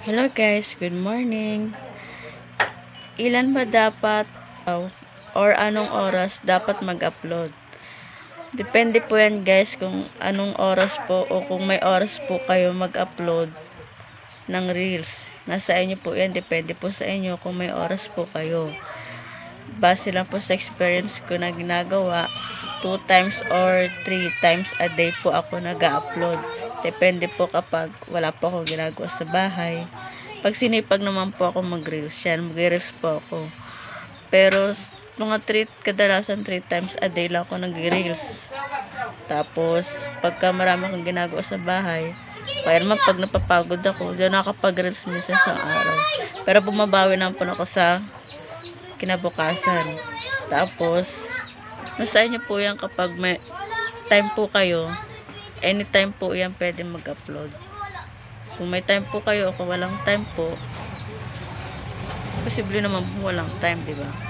Hello guys, good morning. Ilan ba dapat or anong oras dapat mag-upload? Depende po yan guys kung anong oras po o kung may oras po kayo mag-upload ng reels. Nasa inyo po yan, depende po sa inyo kung may oras po kayo. Base lang po sa experience ko na ginagawa, 2 times or 3 times a day po ako nag-upload. Depende po kapag wala po akong ginagawa sa bahay. Pag sinipag naman po ako mag-reels yan, mag-reels po ako. Pero mga 3, kadalasan 3 times a day lang ako nag-reels. Tapos, pagka marami akong ginagawa sa bahay, kaya naman pag napapagod ako, diyan nakapag-reels minsan sa araw. Pero bumabawi naman po ako sa kinabukasan. Tapos, nasa inyo po yan kapag may time po kayo, anytime po yan pwede mag-upload. Kung may time po kayo o kung walang time po, posible naman po walang time, di ba?